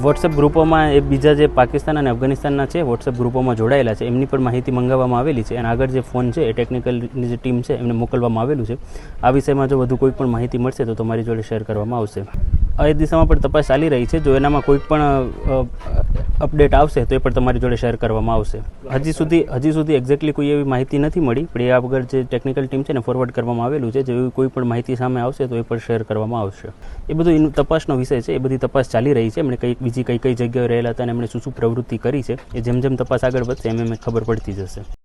WhatsApp ગ્રુપોમાં એ બીજા જે પાકિસ્તાન અને અફઘાનિસ્તાનના છે વોટ્સએપ ગ્રુપોમાં જોડાયેલા છે. એમની પણ માહિતી મંગાવવામાં આવેલી છે. અને આગળ જે ફોન છે, એ ટેકનિકલની જે ટીમ છે, એમને મોકલવામાં આવેલું છે. આ વિષયમાં જો વધુ કોઈ પણ માહિતી મળશે, તો તમારી જોડે શેર કરવામાં આવશે. આ દિશામાં પણ તપાસ ચાલી રહી છે. જો એનામાં કોઈ પણ અપડેટ આવશે તો એ પણ તમારી જોડે શેર કરવામાં આવશે. હજી સુધી હજી સુધી એક્ઝેક્ટલી કોઈ એવી માહિતી નથી મળી, પણ એ આગળ જે ટેકનિકલ ટીમ છે ને ફોરવર્ડ કરવામાં આવેલું છે, જેવી કોઈ પણ માહિતી સામે આવશે તો એ પણ શેર કરવામાં આવશે. એ બધું એનું તપાસનો વિષય છે, એ બધી તપાસ ચાલી રહી છે, એમણે કઈ બીજી કઈ કઈ જગ્યાએ રહેલા હતા અને એમણે શું શું પ્રવૃત્તિ કરી છે, એ જેમ જેમ તપાસ આગળ વધશે, એમ એમ ખબર પડતી જશે.